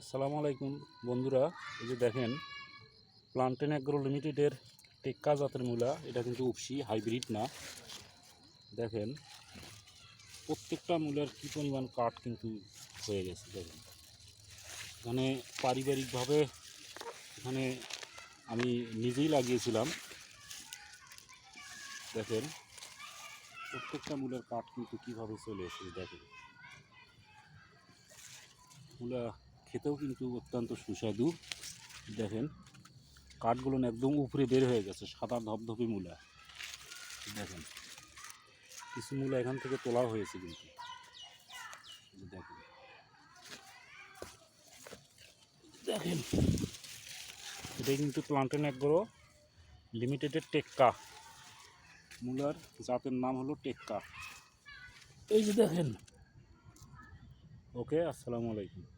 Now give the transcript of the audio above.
আসসালামু আলাইকুম বন্ধুরা, এই যে দেখেন প্লান্টেন অ্যাগ্রো লিমিটেডের টেক্কা জাতের মূলা, এটা কিন্তু উপসি হাইব্রিড না। দেখেন, প্রত্যেকটা মূলার কী পরিমাণ কাঠ কিন্তু হয়ে গেছে, দেখেন। এখানে পারিবারিকভাবে এখানে আমি নিজেই লাগিয়েছিলাম। দেখেন, প্রত্যেকটা মূলের কাঠ কিন্তু কীভাবে চলে এসেছে, দেখেন। মূলা খেতেও কিন্তু অত্যন্ত সুস্বাদু। দেখেন, কাঠগুলো একদম উপরে বের হয়ে গেছে, সাদা ধবধবে মূলা। দেখেন, কিছু মূলা এখান থেকে তোলা হয়েছে কিন্তু। দেখেন। দেখেন, এটা কিন্তু প্লান্টেন একগরো লিমিটেডের টেক্কা। মূলার জাতের নাম হলো টেক্কা। এই যে দেখেন। ওকে, আসসালামু আলাইকুম।